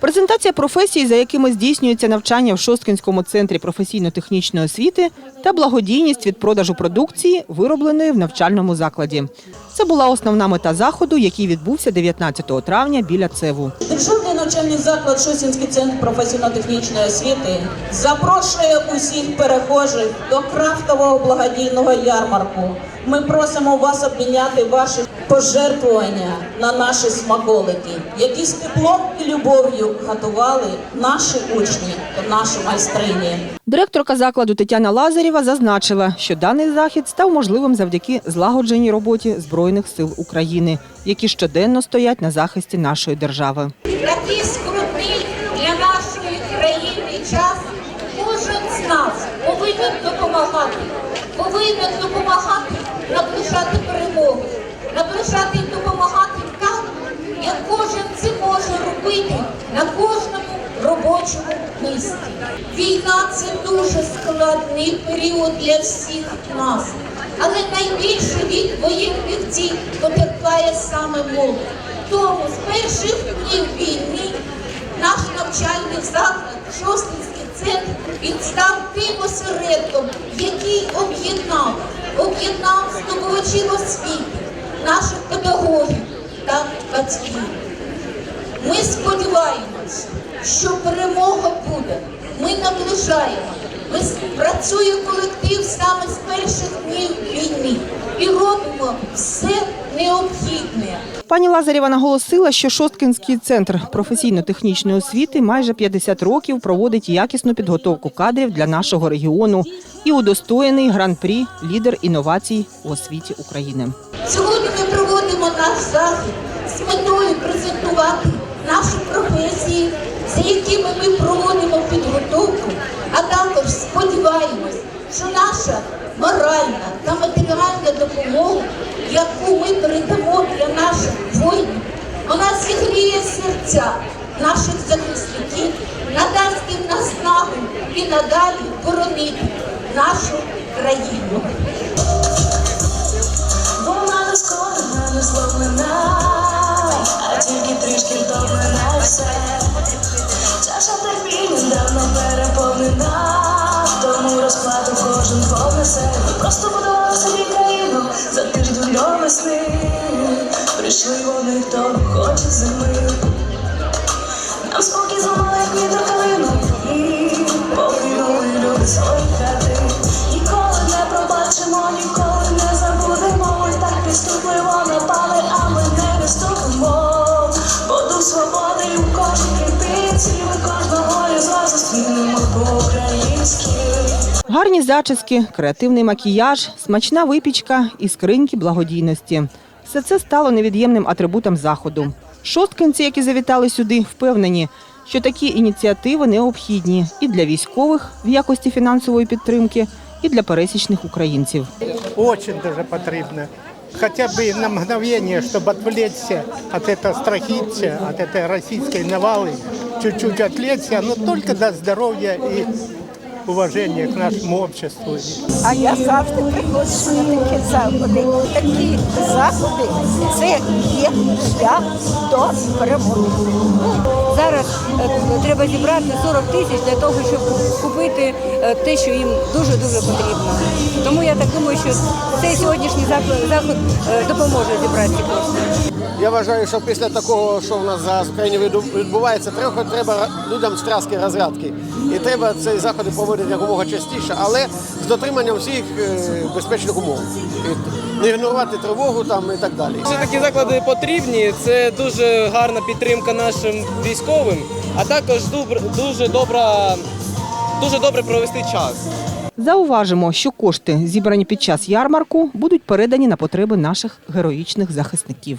Презентація професій, за якими здійснюється навчання в Шосткинському центрі професійно-технічної освіти та благодійність від продажу продукції, виробленої в навчальному закладі. Це була основна мета заходу, який відбувся 19 травня біля Цеву. Навчальний заклад Шосінський центр професійно-технічної освіти запрошує усіх перехожих до крафтового благодійного ярмарку. Ми просимо вас обміняти ваші пожертвування на наші смаколики, які з теплом і любов'ю готували наші учні та наші майстрині. Директорка закладу Тетяна Лазарєва зазначила, що даний захід став можливим завдяки злагодженій роботі Збройних сил України, які щоденно стоять на захисті нашої держави. Такий скрутний для нашої країни час кожен з нас повинен допомагати, повинен допомагати наближати перемогу, наближати і допомагати так, як кожен це може робити на кожному робочому місці. Війна це дуже складний період для всіх нас. Але найбільше від воєнних дій потерпає саме молодь. Тому з перших днів війни наш навчальний заклад, Шостинський центр, він став тим осередком, який об'єднав, об'єднав здобувачів освіти, наших педагогів та батьків. Ми сподіваємось, що перемога буде. Ми наближаємо. Ми працює колектив саме з перших днів війни і робимо все необхідне. Пані Лазарєва наголосила, що Шосткинський центр професійно-технічної освіти майже 50 років проводить якісну підготовку кадрів для нашого регіону і удостоєний гран-прі лідер інновацій у освіті України. Сьогодні ми проводимо наш захід з метою презентувати наші професії, за якими ми проводимо підготовку, а також сподіваємось, що наша моральна та матеріальна допомога, яку ми передамо для наших воїнів, вона серця наших захисників, надасть їм наснагу і надалі боронити нашу країну. Вона не скорена, не зломлена, а тільки трішки втомлена все. Чаша терпіння давно переповнена, тому розплату кожен понесе. Просто будували собі країну за тиждень до весни. Прийшли вони, хто хоче зими. Гарні зачіски, креативний макіяж, смачна випічка і скриньки благодійності. Все це стало невід'ємним атрибутом заходу. Шосткинці, які завітали сюди, впевнені, що такі ініціативи необхідні і для військових в якості фінансової підтримки, і для пересічних українців. Очень даже потребно. Хотя бы на мгновение, чтобы отвлечься от этого страхития, от этой российской навалы, чуть-чуть отвлечься, но только до здоровья и уважения к нашему обществу. А я завжди приходжу на такі заходи. Такі заходи це є шлях до перемоги. Зараз е, треба зібрати 40 тисяч для того, щоб купити е, те, що їм дуже дуже потрібно. Тому я так думаю, що цей сьогоднішній заход е, допоможе зібрати ці кошти. Я вважаю, що після такого, що в нас зараз в країні відбувається, трохи треба людям стряски розрядки. І треба ці заходи проводити якомога частіше, але з дотриманням всіх е, безпечних умов. Не ігнорувати тривогу там і так далі. Що такі заклади потрібні, це дуже гарна підтримка нашим військовим, а також дуже добра, дуже добре провести час. Зауважимо, що кошти, зібрані під час ярмарку, будуть передані на потреби наших героїчних захисників.